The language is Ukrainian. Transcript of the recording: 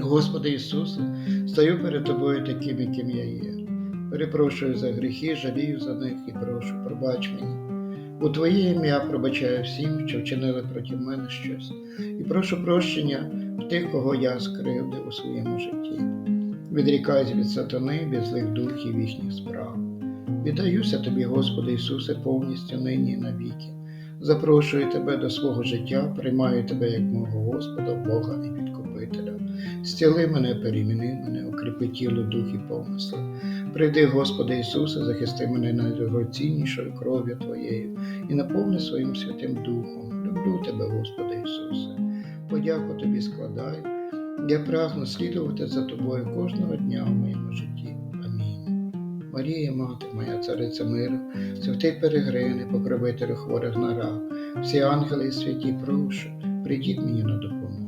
Господи Ісусе, стою перед Тобою таким, яким я є. Перепрошую за гріхи, жалію за них і прошу, пробач мені. У Твоє ім'я пробачаю всім, що вчинили проти мене щось, і прошу прощення в тих, кого я скривдив у своєму житті. Відрікаюсь від сатани, від злих духів їхніх справ. Віддаюся Тобі, Господи Ісусе, повністю нині і навіки. Запрошую Тебе до свого життя, приймаю Тебе як мого Господа, Бога і Підкупителя. Зціли мене, переміни мене, укріпи тіло, дух і помисли. Прийди, Господи Ісусе, захисти мене найдорогоціннішою кров'ю Твоєю і наповни своїм Святим Духом. Люблю Тебе, Господи Ісусе. Подяку Тобі складаю. Я прагну слідувати за Тобою кожного дня в моєму житті. Амінь. Марія, Мати моя, цариця миру, святий Перегрини, покровителю хворих на рак, всі ангели і святі прошу, прийдіть мені на допомогу.